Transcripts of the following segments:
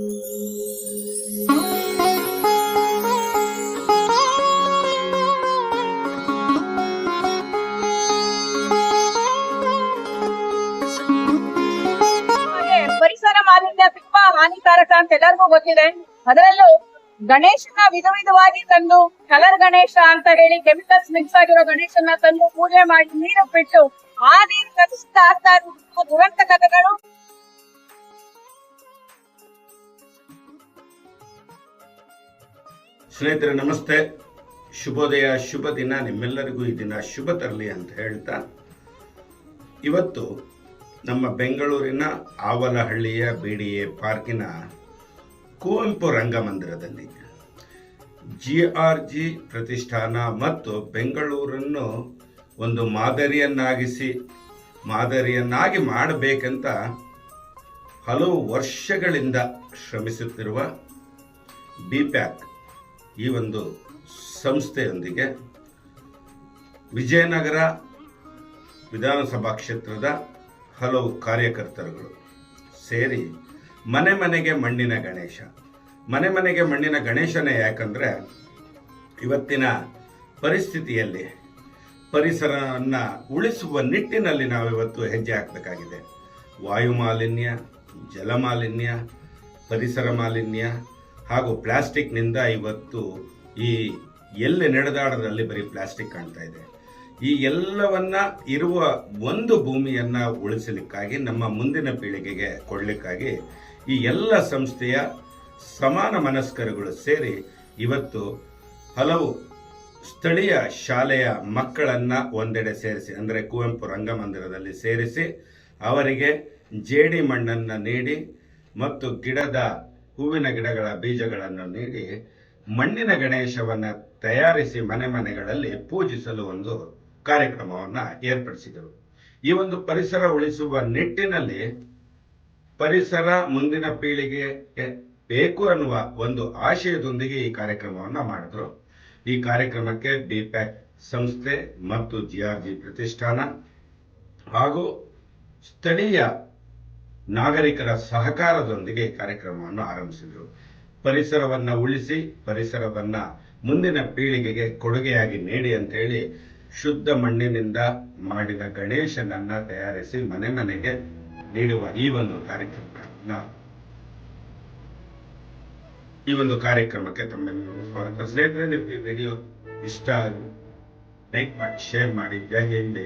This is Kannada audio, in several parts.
ಪರಿಸರ ಮಾಲಿನ್ಯ ತುಂಬಾ ಹಾನಿಕಾರಕ ಅಂತ ಎಲ್ಲರಿಗೂ ಗೊತ್ತಿದೆ. ಅದರಲ್ಲೂ ಗಣೇಶನ ವಿಧ ವಿಧವಾಗಿ ತಂದು, ಕಲರ್ ಗಣೇಶ ಅಂತ ಹೇಳಿ ಕೆಮಿಕಲ್ಸ್ ಮಿಕ್ಸ್ ಆಗಿರೋ ಗಣೇಶನ ತಂದು ಪೂಜೆ ಮಾಡಿ ನೀರು ಬಿಟ್ಟು, ಆ ನೀರು ಕಲಿಸ್ತಾ ಆಗ್ತಾ ಇರುವ ಕಥೆಗಳು ಸ್ನೇಹಿತರೆ, ನಮಸ್ತೆ. ಶುಭೋದಯ, ಶುಭ ದಿನ. ನಿಮ್ಮೆಲ್ಲರಿಗೂ ಈ ದಿನ ಶುಭ ತರಲಿ ಅಂತ ಹೇಳ್ತಾ, ಇವತ್ತು ನಮ್ಮ ಬೆಂಗಳೂರಿನ ಆವಲಹಳ್ಳಿಯ ಬಿ ಡಿ ಎ ಪಾರ್ಕಿನ ಕುವೆಂಪು ರಂಗಮಂದಿರದಲ್ಲಿ ಜಿ ಆರ್ ಜಿ ಪ್ರತಿಷ್ಠಾನ ಮತ್ತು ಬೆಂಗಳೂರನ್ನು ಒಂದು ಮಾದರಿಯನ್ನಾಗಿಸಿ, ಮಾದರಿಯನ್ನಾಗಿ ಮಾಡಬೇಕಂತ ಹಲವು ವರ್ಷಗಳಿಂದ ಶ್ರಮಿಸುತ್ತಿರುವ ಬಿ ಪ್ಯಾಕ್ ಈ ಒಂದು ಸಂಸ್ಥೆಯೊಂದಿಗೆ ವಿಜಯನಗರ ವಿಧಾನಸಭಾ ಕ್ಷೇತ್ರದ ಹಲವು ಕಾರ್ಯಕರ್ತರುಗಳು ಸೇರಿ ಮನೆ ಮನೆಗೆ ಮಣ್ಣಿನ ಗಣೇಶ. ಮನೆ ಮನೆಗೆ ಮಣ್ಣಿನ ಗಣೇಶನೇ ಯಾಕಂದರೆ ಇವತ್ತಿನ ಪರಿಸ್ಥಿತಿಯಲ್ಲಿ ಪರಿಸರವನ್ನು ಉಳಿಸುವ ನಿಟ್ಟಿನಲ್ಲಿ ನಾವಿವತ್ತು ಹೆಜ್ಜೆ ಹಾಕಬೇಕಾಗಿದೆ. ವಾಯು ಮಾಲಿನ್ಯ ಜಲ ಮಾಲಿನ್ಯ ಪರಿಸರ ಮಾಲಿನ್ಯ ಹಾಗೂ ಪ್ಲಾಸ್ಟಿಕ್ನಿಂದ ಇವತ್ತು ಈ ಎಲ್ಲಿ ನಡೆದಾಡೋದ್ರಲ್ಲಿ ಬರೀ ಪ್ಲಾಸ್ಟಿಕ್ ಕಾಣ್ತಾ ಇದೆ. ಈ ಎಲ್ಲವನ್ನ ಇರುವ ಒಂದು ಭೂಮಿಯನ್ನ ಉಳಿಸಲಿಕ್ಕಾಗಿ, ನಮ್ಮ ಮುಂದಿನ ಪೀಳಿಗೆಗೆ ಕೊಡಲಿಕ್ಕಾಗಿ ಈ ಎಲ್ಲ ಸಂಸ್ಥೆಯ ಸಮಾನ ಮನಸ್ಕರುಗಳು ಸೇರಿ ಇವತ್ತು ಹಲವು ಸ್ಥಳೀಯ ಶಾಲೆಯ ಮಕ್ಕಳನ್ನ ಒಂದೆಡೆ ಸೇರಿಸಿ, ಅಂದರೆ ಕುವೆಂಪು ರಂಗಮಂದಿರದಲ್ಲಿ ಸೇರಿಸಿ, ಅವರಿಗೆ ಜೇಡಿ ಮಣ್ಣನ್ನು ನೀಡಿ ಮತ್ತು ಗಿಡದ ಹೂವಿನ ಗಿಡಗಳ ಬೀಜಗಳನ್ನು ನೀಡಿ ಮಣ್ಣಿನ ಗಣೇಶವನ್ನ ತಯಾರಿಸಿ ಮನೆ ಮನೆಗಳಲ್ಲಿ ಪೂಜಿಸಲು ಒಂದು ಕಾರ್ಯಕ್ರಮವನ್ನ ಏರ್ಪಡಿಸಿದರು. ಈ ಒಂದು ಪರಿಸರ ಉಳಿಸುವ ನಿಟ್ಟಿನಲ್ಲಿ ಪರಿಸರ ಮುಂದಿನ ಪೀಳಿಗೆಗೆ ಬೇಕು ಅನ್ನುವ ಒಂದು ಆಶಯದೊಂದಿಗೆ ಈ ಕಾರ್ಯಕ್ರಮವನ್ನ ಮಾಡಿದ್ರು. ಈ ಕಾರ್ಯಕ್ರಮಕ್ಕೆ ಬಿಪ್ಯಾಕ್ ಸಂಸ್ಥೆ ಮತ್ತು ಜಿಆರ್ಜಿ ಪ್ರತಿಷ್ಠಾನ ಹಾಗೂ ಸ್ಥಳೀಯ ನಾಗರಿಕರ ಸಹಕಾರದೊಂದಿಗೆ ಕಾರ್ಯಕ್ರಮವನ್ನು ಆರಂಭಿಸಿದರು. ಪರಿಸರವನ್ನು ಉಳಿಸಿ, ಪರಿಸರವನ್ನು ಮುಂದಿನ ಪೀಳಿಗೆಗೆ ಕೊಡುಗೆಯಾಗಿ ನೀಡಿ ಅಂತ ಹೇಳಿ ಶುದ್ಧ ಮಣ್ಣಿನಿಂದ ಮಾಡಿದ ಗಣೇಶನನ್ನ ತಯಾರಿಸಿ ಮನೆ ಮನೆಗೆ ನೀಡುವ ಈ ಒಂದು ಕಾರ್ಯಕ್ರಮ ಈ ಒಂದು ಕಾರ್ಯಕ್ರಮಕ್ಕೆ ತಮ್ಮೆಲ್ಲರಿಗೂ ಸ್ವಾಗತ. ಸ್ನೇಹಿತರೆ ನಿಮಗೆ ವಿಡಿಯೋ ಇಷ್ಟ ಲೈಕ್ ಮಾಡಿ ಶೇರ್ ಮಾಡಿ. ಜೈ ಹಿಂದ್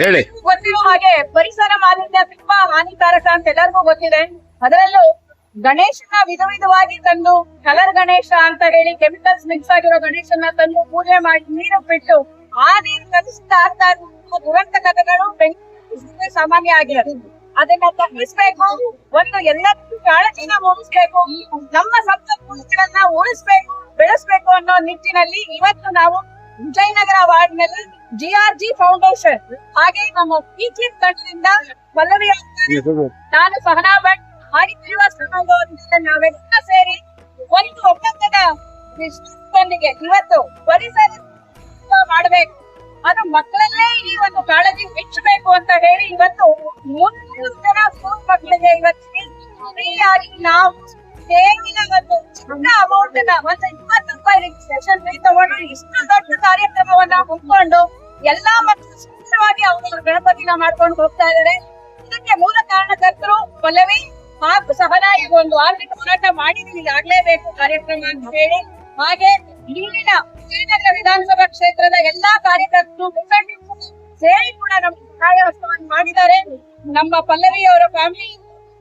ಹೇಳಿ. ಗೊತ್ತಿರೋ ಹಾಗೆ ಪರಿಸರ ಮಾಲಿನ್ಯ ತುಂಬಾ ಹಾನಿಕಾರಕ ಅಂತ ಎಲ್ಲರಿಗೂ ಗೊತ್ತಿದೆ. ಅದರಲ್ಲೂ ಗಣೇಶನ ವಿಧ ವಿಧವಾಗಿ ತಂದು ಕಲರ್ ಗಣೇಶ ಅಂತ ಹೇಳಿ ಕೆಮಿಕಲ್ಸ್ ಮಿಕ್ಸ್ ಆಗಿರೋ ಗಣೇಶನ ತಂದು ಪೂಜೆ ಮಾಡಿ ನೀರು ಬಿಟ್ಟು ಆ ನೀರು ಕಲಿಸ್ತಾ ಆಗ್ತಾ ಇರುವ ದುರಂತ ಕಥೆಗಳು ಬೆಂಗಳೂರು ಸಾಮಾನ್ಯ ಆಗಿದೆ ಅದನ್ನ ತಪ್ಪಿಸ್ಬೇಕು. ಒಂದು ಎಲ್ಲರಿಗೂ ಕಾಳಜಿನ ಮೂಡಿಸ್ಬೇಕು. ನಮ್ಮ ಸಂಪನ್ಮೂಲಗಳನ್ನ ಉಳಿಸ್ಬೇಕು, ಬೆಳೆಸ್ಬೇಕು ಅನ್ನೋ ನಿಟ್ಟಿನಲ್ಲಿ ಇವತ್ತು ನಾವು ವಿಜಯನಗರ ವಾರ್ಡ್ನಲ್ಲಿ ಜಿ ಫೌಂಡೇಶನ್. ಹಾಗೆ ನಮ್ಮ ಈಚಿನ ತಂಡದಿಂದ ಪಲ್ಲವಿ ನಾನು ಸಹನಾ ಭಟ್ ಹಾಗೆ ಶ್ರೀನಿವಾಸ ನಾವೆಲ್ಲ ಸೇರಿ ಒಂದು ಒಪ್ಪಂದದ ವಿಶ್ವಾಸದೊಂದಿಗೆ ಇವತ್ತು ಪರಿಸರ ಮಾಡಬೇಕು. ಅದು ಮಕ್ಕಳಲ್ಲೇ ಈ ಒಂದು ಕಾಳಜಿ ಹೆಚ್ಚಬೇಕು ಅಂತ ಹೇಳಿ ಇವತ್ತು ಮೂರು ಜನ ಸ್ಕೂಲ್ ಮಕ್ಕಳಿಗೆ ಇವತ್ತು ಫ್ರೀಯಾಗಿ ನಾವು ಸೇವಿನ ಒಂದು ಚಿಕ್ಕ ಅಮೌಂಟ್ನ ಒಂದು ಇಪ್ಪತ್ತು ರೂಪಾಯಿ ಸೆಷನ್ ತಗೊಂಡು ಇಷ್ಟು ಕಾರ್ಯಕ್ರಮವನ್ನ ಹಮ್ಮಿಕೊಂಡು ಎಲ್ಲಾ ಮಕ್ಕಳು ಸುಂದರವಾಗಿ ಅವರು ಗಣಪತಿನ ಮಾಡ್ಕೊಂಡು ಹೋಗ್ತಾ ಇದ್ದಾರೆ. ಇದಕ್ಕೆ ಮೂಲ ಕಾರಣಕರ್ತರು ಪಲ್ಲವಿ ಹಾಗೂ ಸಹನ ಈಗ ಒಂದು ಆರ್ಥಿಕ ಹೋರಾಟ ಮಾಡಿದೀವಿ ಆಗ್ಲೇಬೇಕು ಕಾರ್ಯಕ್ರಮ ಅಂತ ಹೇಳಿ. ಹಾಗೆ ಇಲ್ಲಿನ ವಿಜಯನಗರ ವಿಧಾನಸಭಾ ಕ್ಷೇತ್ರದ ಎಲ್ಲಾ ಕಾರ್ಯಕರ್ತರು ಮುಖಂಡರು ಸೇರಿ ಕೂಡ ನಮ್ಮ ಸಹಾಯ ಹಸ್ತವನ್ನು ಮಾಡಿದ್ದಾರೆ. ನಮ್ಮ ಪಲ್ಲವಿ ಅವರ family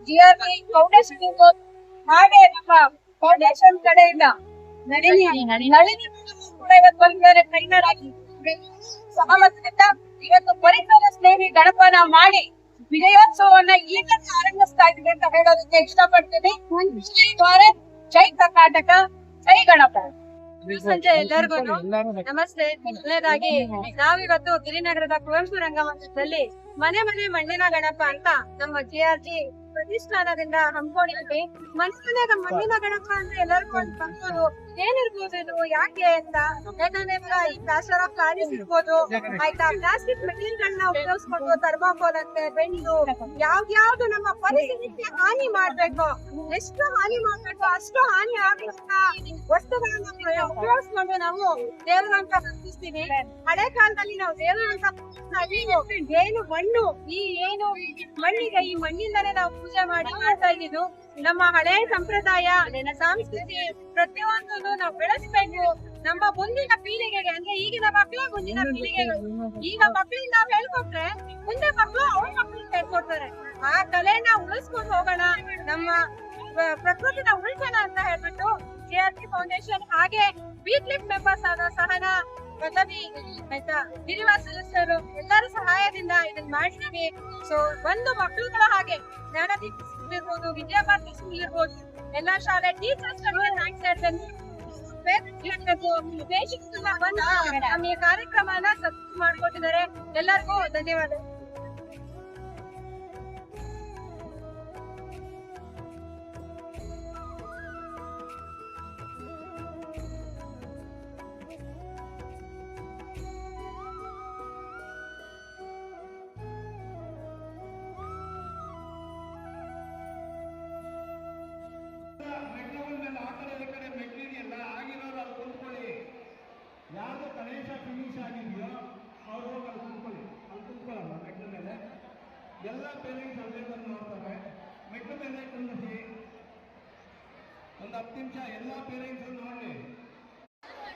G R B foundation ಇರ್ಬೋದು. ಹಾಗೆ ನಮ್ಮ ಫೌಂಡೇಶನ್ ಕಡೆಯಿಂದ ನಳಿನಿ ನಳಿನಿ ಇವತ್ತು ಬಂದಿದ್ದಾರೆ ಟ್ರೈನರ್ ಆಗಿ. ಸಹಮತದಿಂದ ಇವತ್ತು ಪರಿಸರ ಸ್ನೇಹಿ ಗಣಪನ ಮಾಡಿ ವಿಜಯೋತ್ಸವವನ್ನ ಈಗಲೇ ಆರಂಭಿಸ್ತಾ ಇದ್ದೀವಿ ಅಂತ ಹೇಳೋದಕ್ಕೆ ಇಷ್ಟಪಡ್ತೀನಿ. ಜೈ ಭಾರತ್ ಜೈ ಕರ್ನಾಟಕ ಜೈ ಗಣಪ. ಸಂಜೆ ಎಲ್ಲರಿಗೂ ನಮಸ್ತೆ. ಮೊದಲನೇದಾಗಿ ನಾವಿವತ್ತು ಗಿರಿನಗರದ ಕುವೆಂಪು ರಂಗಮಂದಿರದಲ್ಲಿ ಮನೆ ಮನೆ ಮಣ್ಣಿನ ಗಣಪ ಅಂತ ನಮ್ಮ ಜಿ ಆರ್ ಜಿ ಪ್ರತಿಷ್ಠಾನದಿಂದ ಹಮ್ಮಿಕೊಂಡಿದ್ವಿ ಮನೆ ಮನೆಗ ಮಣ್ಣಿನ ಗಣಪ ಅಂದ್ರೆ ಎಲ್ಲರಿಗೂ ಒಂದು ಬಂದು ಏನಿರ್ಬೋದು ಇದು ಯಾಕೆ ಅಂತ? ಯಾಕಂದ್ರೆ ಈ ಪ್ಲಾಸ್ಟರ್ ಆಫ್ ಪ್ಲಾನಿಸ್ ಇರ್ಬೋದು ಆಯ್ತಾ? ಪ್ಲಾಸ್ಟಿಕ್ ಮೆಟೀರಿಯಲ್ ಗಳನ್ನ ಉಪಯೋಗಿಸ್ಕೊಂಡು ಥರ್ಮಾಕೋಲ್ ಅಂತೆ ಬೆಂಡು, ಯಾವ್ದ್ಯಾವ್ದು ನಮ್ಮ ಪರಿಸರಕ್ಕೆ ಹಾನಿ ಮಾಡ್ಬೇಕು. ಎಷ್ಟು ಹಾನಿ ಮಾಡ್ಬೇಕು, ಅಷ್ಟು ಹಾನಿ ಆಗುವಂತ ವಸ್ತುಗಳನ್ನ ಉಪಯೋಗಿಸ್ಕೊಂಡು ನಾವು ದೇವರು ಅಂತ ಹಳೆ ಕಾಲದಲ್ಲಿ ನಾವು ದೇವರು ಅಂತ. ಏನು ಮಣ್ಣು, ಈ ಏನು ಮಣ್ಣಿಗೆ, ಈ ಮಣ್ಣಿಂದಲೇ ನಾವು ಪೂಜೆ ಮಾಡಿ ಮಾಡ್ತಾ ಇದ್ದಿದ್ದು ನಮ್ಮ ಹಳೆ ಸಂಪ್ರದಾಯ ಸಾಂಸ್ಕೃತಿ ಪ್ರತಿಯೊಂದನ್ನು ನಾವು ಬೆಳೆಸ್ಬೇಕು. ನಮ್ಮ ಮುಂದಿನ ಪೀಳಿಗೆಗೆ ಅಂದ್ರೆ ಈಗಿನ ಮಕ್ಕಳು ಮುಂದಿನ ಪೀಳಿಗೆಗಳು ಈಗ ಮಕ್ಕಳಿಂದ ನಾವ್ ಹೇಳ್ಕೊಟ್ರೆ ಮುಂದೆ ಮಕ್ಕಳು ಅವ್ರ ಮಕ್ಕಳಿಗೆ ಹೇಳ್ಕೊಡ್ತಾರೆ. ಆ ಕಲೆನ ಉಳಿಸ್ಕೊಂಡು ಹೋಗೋಣ ನಮ್ಮ ಪ್ರ- ಪ್ರಕೃತಿನ ಉಳಿಸೋಣ ಅಂತ ಹೇಳ್ಬಿಟ್ಟು ಜೆ ಆರ್ ಟಿ ಫೌಂಡೇಶನ್ ಹಾಗೆ ಬೀಟ್ ಲಿಫ್ಟ್ ಮೆಂಬರ್ಸ್ ಆದ ಸಹನ ಪ್ರಥಮಿ ಆಯ್ತಾ? ಗಿರಿವಾಸ ಸದಸ್ಯರು ಎಲ್ಲರ ಸಹಾಯದಿಂದ ಇದನ್ನ ಮಾಡ್ತೀವಿ. ಸೊ ಒಂದು ಮಕ್ಕಳುಗಳ ಹಾಗೆ ಜ್ಞಾನದೀಪ ಸ್ಕೂಲ್ ಇರ್ಬೋದು ವಿದ್ಯಾಭಾರತಿ ಸ್ಕೂಲ್ ಇರ್ಬೋದು ಎಲ್ಲಾ ಶಾಲೆ ಟೀಚರ್ಸ್ ಥ್ಯಾಂಕ್ಸ್ ಹೇಳ್ತೇನೆ. ಬಂದು ನಮ್ಮ ಕಾರ್ಯಕ್ರಮನ ಸಕ್ಸಸ್ ಮಾಡ್ಕೊಟ್ಟಿದ್ದಾರೆ. ಎಲ್ಲರಿಗೂ ಧನ್ಯವಾದ ಎಲ್ಲ ಪೇರೆಂಟ್ಸ್ ಅಲ್ಲೇ ಬಂದು ನೋಡ್ತಾರೆ. ಮೆಟ್ಲ ಮೇಲೆ ಕುಂದಿಸಿ ಒಂದು ಹತ್ತು ನಿಮಿಷ ಎಲ್ಲ ಪೇರೆಂಟ್ಸ್ ನೋಡಿ.